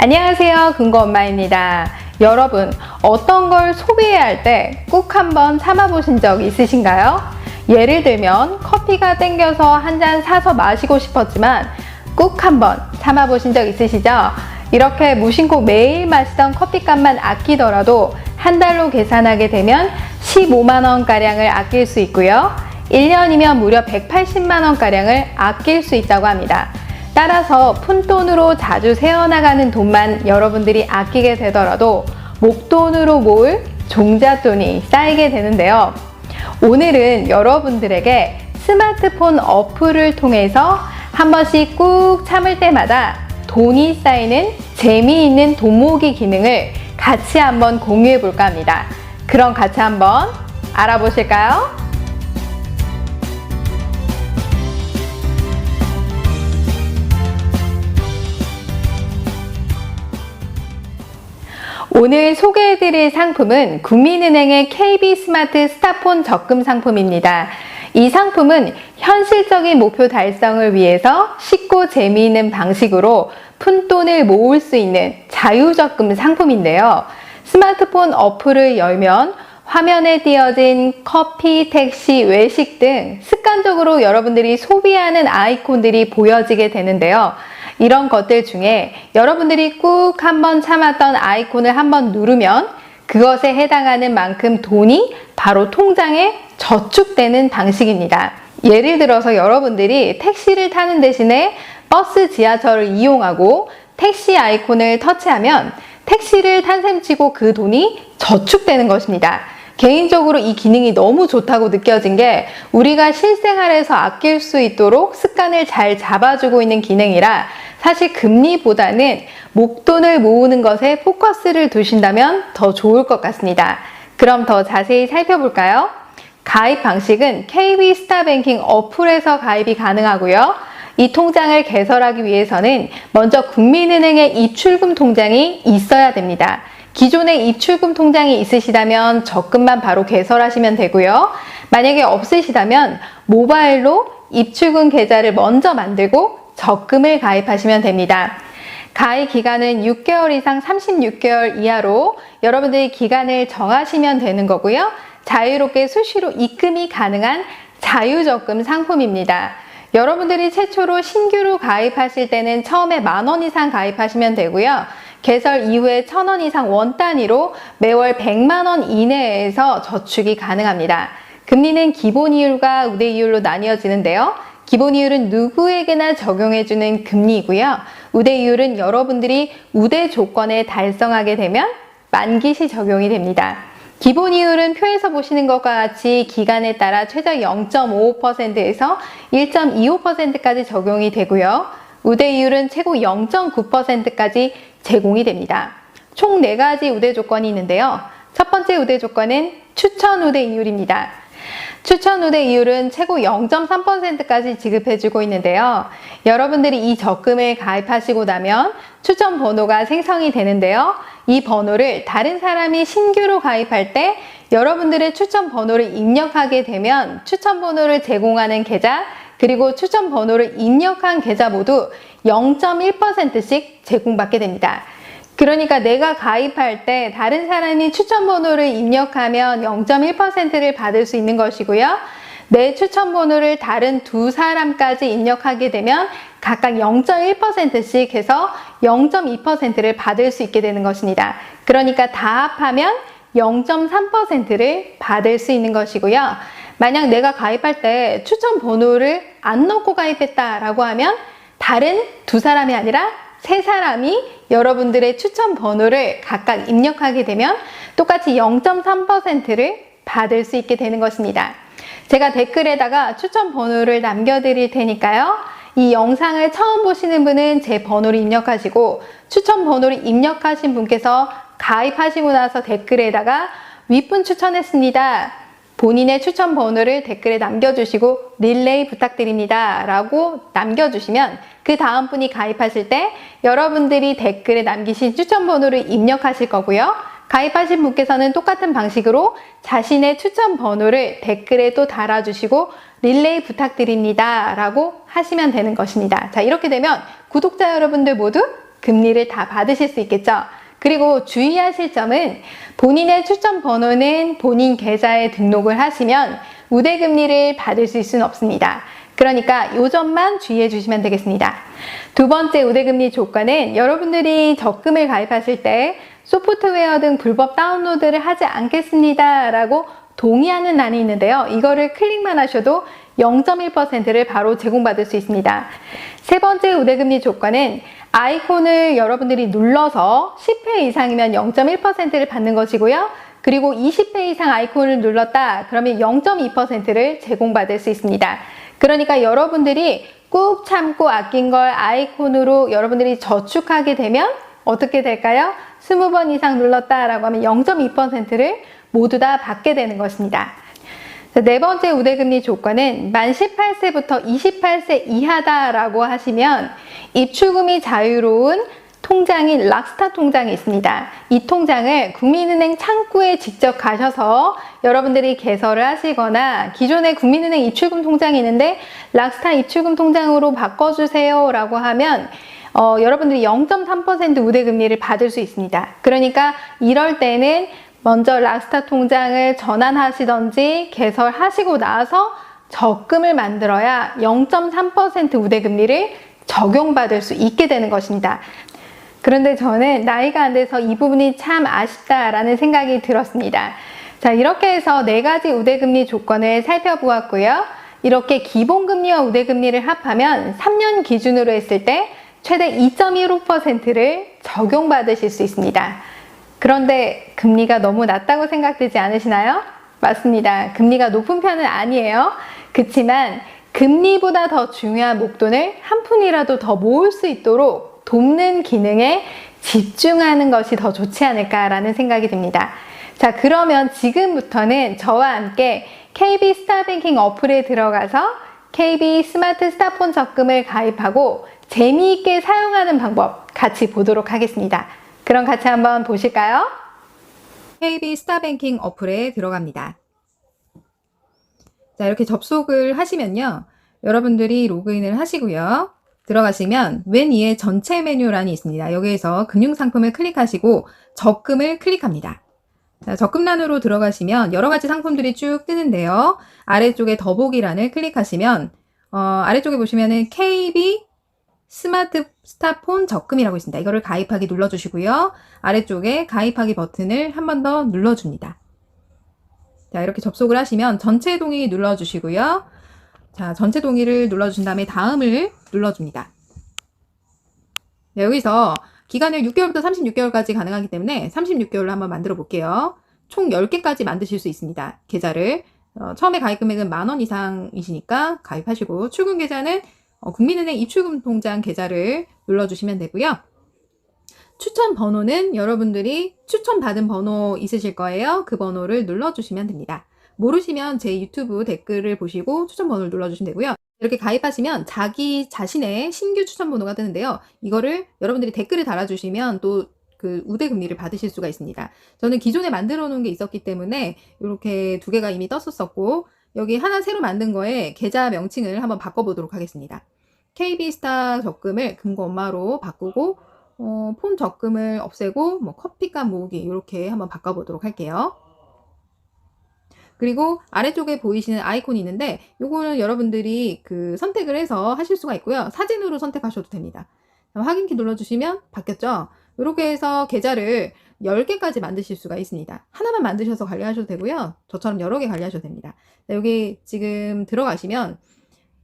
안녕하세요. 근거 엄마입니다. 여러분, 어떤 걸 소비해야 할때 꼭 한번 참아보신 적 있으신가요? 예를 들면 커피가 땡겨서 한 잔 사서 마시고 싶었지만 꼭 한번 참아보신 적 있으시죠? 이렇게 무심코 매일 마시던 커피값만 아끼더라도 한 달로 계산하게 되면 15만원가량을 아낄 수 있고요. 1년이면 무려 180만원가량을 아낄 수 있다고 합니다. 따라서 푼돈으로 자주 새어나가는 돈만 여러분들이 아끼게 되더라도 목돈으로 모을 종잣돈이 쌓이게 되는데요. 오늘은 여러분들에게 스마트폰 어플을 통해서 한 번씩 꾹 참을 때마다 돈이 쌓이는 재미있는 돈 모으기 기능을 같이 한번 공유해 볼까 합니다. 그럼 같이 한번 알아보실까요? 오늘 소개해드릴 상품은 국민은행의 KB 스마트 스타폰 적금 상품입니다. 이 상품은 현실적인 목표 달성을 위해서 쉽고 재미있는 방식으로 푼돈을 모을 수 있는 자유적금 상품인데요. 스마트폰 어플을 열면 화면에 띄어진 커피, 택시, 외식 등 습관적으로 여러분들이 소비하는 아이콘들이 보여지게 되는데요. 이런 것들 중에 여러분들이 꾹 한번 참았던 아이콘을 한번 누르면 그것에 해당하는 만큼 돈이 바로 통장에 저축되는 방식입니다. 예를 들어서 여러분들이 택시를 타는 대신에 버스, 지하철을 이용하고 택시 아이콘을 터치하면 택시를 탄 셈치고 그 돈이 저축되는 것입니다. 개인적으로 이 기능이 너무 좋다고 느껴진 게 우리가 실생활에서 아낄 수 있도록 습관을 잘 잡아주고 있는 기능이라 사실 금리보다는 목돈을 모으는 것에 포커스를 두신다면 더 좋을 것 같습니다. 그럼 더 자세히 살펴볼까요? 가입 방식은 KB 스타뱅킹 어플에서 가입이 가능하고요. 이 통장을 개설하기 위해서는 먼저 국민은행의 입출금 통장이 있어야 됩니다. 기존에 입출금 통장이 있으시다면 적금만 바로 개설하시면 되고요. 만약에 없으시다면 모바일로 입출금 계좌를 먼저 만들고 적금을 가입하시면 됩니다. 가입 기간은 6개월 이상 36개월 이하로 여러분들이 기간을 정하시면 되는 거고요. 자유롭게 수시로 입금이 가능한 자유적금 상품입니다. 여러분들이 최초로 신규로 가입하실 때는 처음에 만 원 이상 가입하시면 되고요. 개설 이후에 천 원 이상 원 단위로 매월 100만 원 이내에서 저축이 가능합니다. 금리는 기본 이율과 우대 이율로 나뉘어지는데요. 기본 이율은 누구에게나 적용해주는 금리이고요. 우대 이율은 여러분들이 우대 조건에 달성하게 되면 만기 시 적용이 됩니다. 기본 이율은 표에서 보시는 것과 같이 기간에 따라 최저 0.55%에서 1.25%까지 적용이 되고요. 우대 이율은 최고 0.9%까지 제공이 됩니다. 총 4가지 우대 조건이 있는데요. 첫 번째 우대 조건은 추천 우대 이율입니다. 추천 우대 이율은 최고 0.3%까지 지급해주고 있는데요. 여러분들이 이 적금을 가입하시고 나면 추천 번호가 생성이 되는데요. 이 번호를 다른 사람이 신규로 가입할 때 여러분들의 추천 번호를 입력하게 되면 추천 번호를 제공하는 계좌 그리고 추천 번호를 입력한 계좌 모두 0.1%씩 제공받게 됩니다. 그러니까 내가 가입할 때 다른 사람이 추천 번호를 입력하면 0.1%를 받을 수 있는 것이고요. 내 추천 번호를 다른 두 사람까지 입력하게 되면 각각 0.1%씩 해서 0.2%를 받을 수 있게 되는 것입니다. 그러니까 다 합하면 0.3%를 받을 수 있는 것이고요. 만약 내가 가입할 때 추천 번호를 안 넣고 가입했다라고 하면 다른 두 사람이 아니라 세 사람이 여러분들의 추천 번호를 각각 입력하게 되면 똑같이 0.3%를 받을 수 있게 되는 것입니다. 제가 댓글에다가 추천 번호를 남겨드릴 테니까요. 이 영상을 처음 보시는 분은 제 번호를 입력하시고 추천 번호를 입력하신 분께서 가입하시고 나서 댓글에다가 윗분 추천했습니다. 본인의 추천 번호를 댓글에 남겨주시고 릴레이 부탁드립니다. 라고 남겨주시면 그 다음 분이 가입하실 때 여러분들이 댓글에 남기신 추천 번호를 입력하실 거고요. 가입하신 분께서는 똑같은 방식으로 자신의 추천 번호를 댓글에 또 달아주시고 릴레이 부탁드립니다. 라고 하시면 되는 것입니다. 자, 이렇게 되면 구독자 여러분들 모두 금리를 다 받으실 수 있겠죠. 그리고 주의하실 점은 본인의 추천 번호는 본인 계좌에 등록을 하시면 우대금리를 받을 수 있을 수는 없습니다. 그러니까 이 점만 주의해 주시면 되겠습니다. 두 번째 우대금리 조건은 여러분들이 적금을 가입하실 때 소프트웨어 등 불법 다운로드를 하지 않겠습니다. 라고 동의하는欄이 있는데요. 이거를 클릭만 하셔도 0.1%를 바로 제공받을 수 있습니다. 세 번째 우대금리 조건은 아이콘을 여러분들이 눌러서 10회 이상이면 0.1%를 받는 것이고요. 그리고 20회 이상 아이콘을 눌렀다 그러면 0.2%를 제공받을 수 있습니다. 그러니까 여러분들이 꾹 참고 아낀 걸 아이콘으로 여러분들이 저축하게 되면 어떻게 될까요? 20번 이상 눌렀다라고 하면 0.2%를 모두 다 받게 되는 것입니다. 자, 네 번째 우대금리 조건은 만 18세부터 28세 이하다라고 하시면 입출금이 자유로운 통장인 락스타 통장이 있습니다. 이 통장을 국민은행 창구에 직접 가셔서 여러분들이 개설을 하시거나 기존에 국민은행 입출금 통장이 있는데 락스타 입출금 통장으로 바꿔주세요 라고 하면 어, 여러분들이 0.3% 우대금리를 받을 수 있습니다. 그러니까 이럴 때는 먼저 락스타 통장을 전환하시던지 개설하시고 나서 적금을 만들어야 0.3% 우대금리를 적용받을 수 있게 되는 것입니다. 그런데 저는 나이가 안 돼서 이 부분이 참 아쉽다라는 생각이 들었습니다. 자, 이렇게 해서 네 가지 우대금리 조건을 살펴보았고요. 이렇게 기본금리와 우대금리를 합하면 3년 기준으로 했을 때 최대 2.15%를 적용받으실 수 있습니다. 그런데 금리가 너무 낮다고 생각되지 않으시나요? 맞습니다. 금리가 높은 편은 아니에요. 그렇지만 금리보다 더 중요한 목돈을 한 푼이라도 더 모을 수 있도록 돕는 기능에 집중하는 것이 더 좋지 않을까라는 생각이 듭니다. 자, 그러면 지금부터는 저와 함께 KB 스타뱅킹 어플에 들어가서 KB 스마트 스타폰 적금을 가입하고 재미있게 사용하는 방법 같이 보도록 하겠습니다. 그럼 같이 한번 보실까요? KB 스타뱅킹 어플에 들어갑니다. 자, 이렇게 접속을 하시면요. 여러분들이 로그인을 하시고요. 들어가시면 왼 위에 전체 메뉴란이 있습니다. 여기에서 금융상품을 클릭하시고 적금을 클릭합니다. 자, 적금란으로 들어가시면 여러 가지 상품들이 쭉 뜨는데요. 아래쪽에 더보기란을 클릭하시면 어, 아래쪽에 보시면은 KB 스마트 스타폰 적금이라고 있습니다. 이거를 가입하기 눌러주시고요. 아래쪽에 가입하기 버튼을 한 번 더 눌러줍니다. 자, 이렇게 접속을 하시면 전체 동의 눌러주시고요. 자, 전체 동의를 눌러주신 다음에 다음을 눌러줍니다. 네, 여기서 기간을 6개월부터 36개월까지 가능하기 때문에 36개월로 한번 만들어 볼게요. 총 10개까지 만드실 수 있습니다. 계좌를. 어, 처음에 가입 금액은 만 원 이상이시니까 가입하시고 출금 계좌는 어, 국민은행 입출금 통장 계좌를 눌러주시면 되고요. 추천 번호는 여러분들이 추천받은 번호 있으실 거예요. 그 번호를 눌러주시면 됩니다. 모르시면 제 유튜브 댓글을 보시고 추천 번호를 눌러주시면 되고요. 이렇게 가입하시면 자기 자신의 신규 추천 번호가 뜨는데요. 이거를 여러분들이 댓글을 달아주시면 또 그 우대 금리를 받으실 수가 있습니다. 저는 기존에 만들어 놓은 게 있었기 때문에 이렇게 두 개가 이미 떴었었고 여기 하나 새로 만든 거에 계좌 명칭을 한번 바꿔보도록 하겠습니다. KB스타 적금을 금고 엄마로 바꾸고 어, 폰 적금을 없애고 뭐 커피값 모으기 이렇게 한번 바꿔보도록 할게요. 그리고 아래쪽에 보이시는 아이콘이 있는데 요거는 여러분들이 그 선택을 해서 하실 수가 있고요. 사진으로 선택하셔도 됩니다. 확인키 눌러주시면 바뀌었죠? 이렇게 해서 계좌를 10개까지 만드실 수가 있습니다. 하나만 만드셔서 관리하셔도 되고요. 저처럼 여러 개 관리하셔도 됩니다. 자, 여기 지금 들어가시면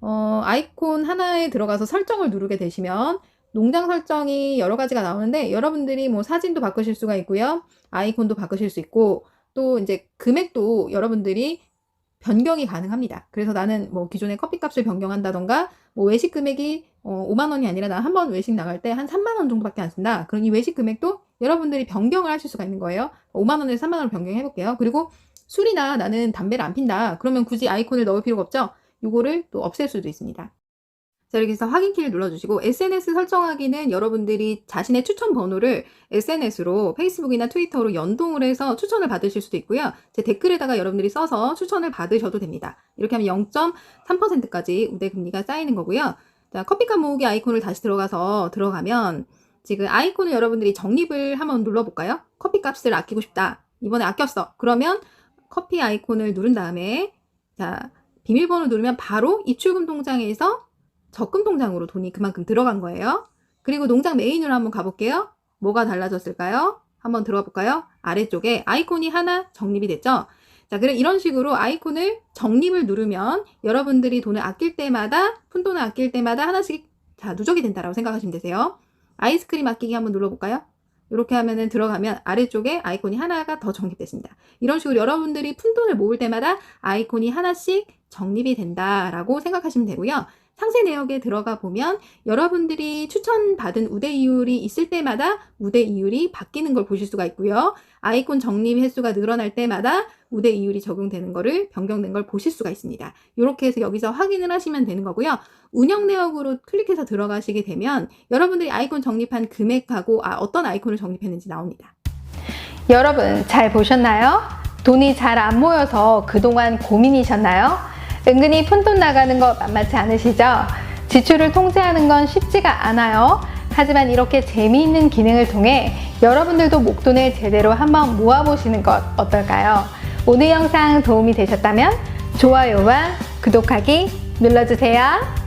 어, 아이콘 하나에 들어가서 설정을 누르게 되시면 농장 설정이 여러 가지가 나오는데 여러분들이 뭐 사진도 바꾸실 수가 있고요. 아이콘도 바꾸실 수 있고 또 이제 금액도 여러분들이 변경이 가능합니다. 그래서 나는 뭐 기존의 커피 값을 변경한다던가 뭐 외식 금액이 어, 5만 원이 아니라 나 한 번 외식 나갈 때 한 3만 원 정도밖에 안 쓴다. 그럼 이 외식 금액도 여러분들이 변경을 하실 수가 있는 거예요. 5만 원에서 3만 원을 변경해 볼게요. 그리고 술이나 나는 담배를 안 핀다. 그러면 굳이 아이콘을 넣을 필요가 없죠. 요거를 또 없앨 수도 있습니다. 자, 이렇게 해서 확인키를 눌러주시고 SNS 설정하기는 여러분들이 자신의 추천 번호를 SNS로 페이스북이나 트위터로 연동을 해서 추천을 받으실 수도 있고요. 제 댓글에다가 여러분들이 써서 추천을 받으셔도 됩니다. 이렇게 하면 0.3%까지 우대 금리가 쌓이는 거고요. 자, 커피값 모으기 아이콘을 다시 들어가서 들어가면 지금 아이콘을 여러분들이 정립을 한번 눌러볼까요? 커피 값을 아끼고 싶다. 이번에 아꼈어. 그러면 커피 아이콘을 누른 다음에 자 비밀번호 누르면 바로 입출금 통장에서 적금 통장으로 돈이 그만큼 들어간 거예요. 그리고 농장 메인으로 한번 가볼게요. 뭐가 달라졌을까요? 한번 들어가 볼까요? 아래쪽에 아이콘이 하나 정립이 됐죠? 자, 그래 이런 식으로 아이콘을 정립을 누르면 여러분들이 돈을 아낄 때마다 푼돈을 아낄 때마다 하나씩 자 누적이 된다라고 생각하시면 되세요. 아이스크림 아끼기 한번 눌러볼까요? 이렇게 하면은 들어가면 아래쪽에 아이콘이 하나가 더 정립됐습니다. 이런 식으로 여러분들이 푼돈을 모을 때마다 아이콘이 하나씩 정립이 된다라고 생각하시면 되고요. 상세 내역에 들어가 보면 여러분들이 추천받은 우대 이율이 있을 때마다 우대 이율이 바뀌는 걸 보실 수가 있고요. 아이콘 정립 횟수가 늘어날 때마다 우대 이율이 적용되는 거를 변경된 걸 보실 수가 있습니다. 이렇게 해서 여기서 확인을 하시면 되는 거고요. 운영 내역으로 클릭해서 들어가시게 되면 여러분들이 아이콘 정립한 금액하고 아, 어떤 아이콘을 정립했는지 나옵니다. 여러분 잘 보셨나요? 돈이 잘 안 모여서 그동안 고민이셨나요? 은근히 푼돈 나가는 거 만만치 않으시죠? 지출을 통제하는 건 쉽지가 않아요. 하지만 이렇게 재미있는 기능을 통해 여러분들도 목돈을 제대로 한번 모아보시는 것 어떨까요? 오늘 영상 도움이 되셨다면 좋아요와 구독하기 눌러주세요.